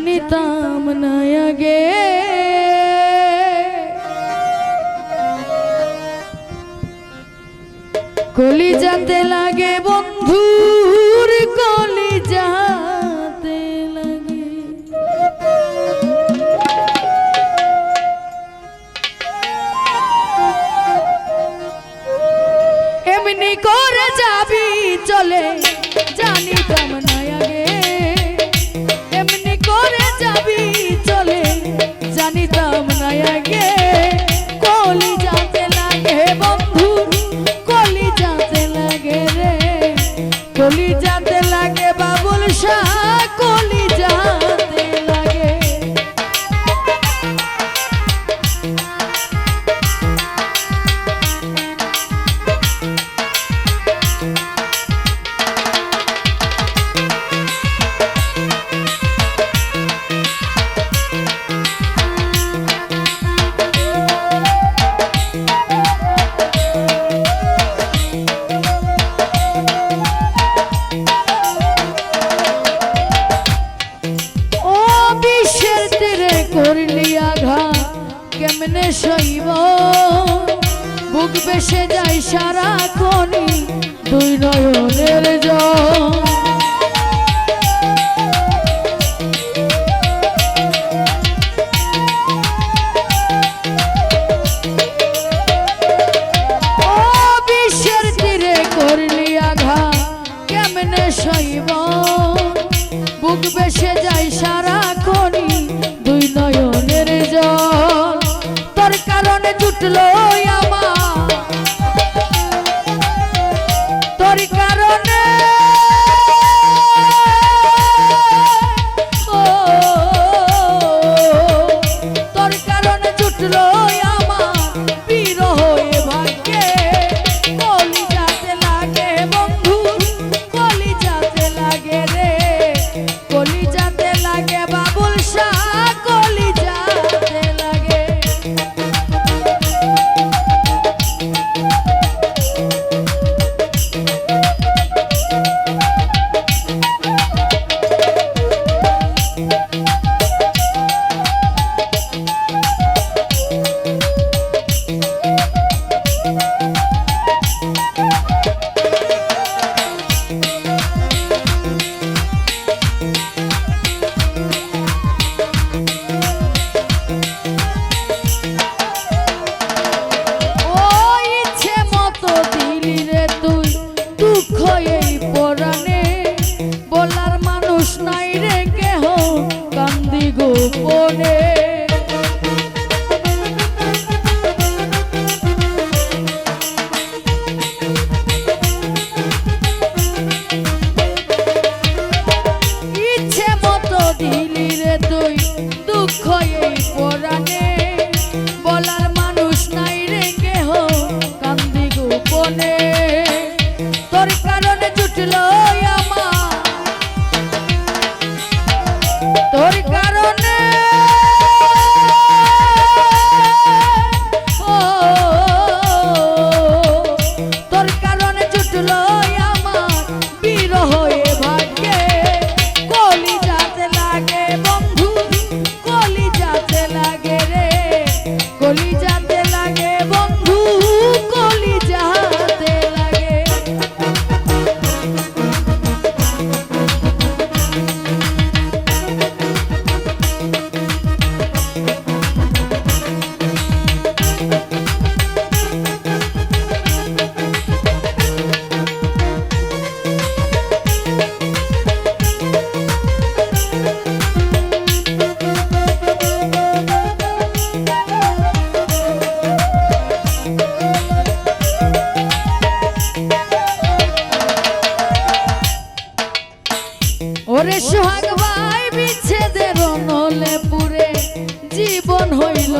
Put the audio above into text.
জানিতাম না আগে কলি জানতে লাগে বন্ধু। চলি যাতে লাগে বাবুল শাহ। কেমনে সইব। বুক বেসে যাই সারা কনি দুই নয়নের জল। সইব? বুক বেসে যায় সারা love.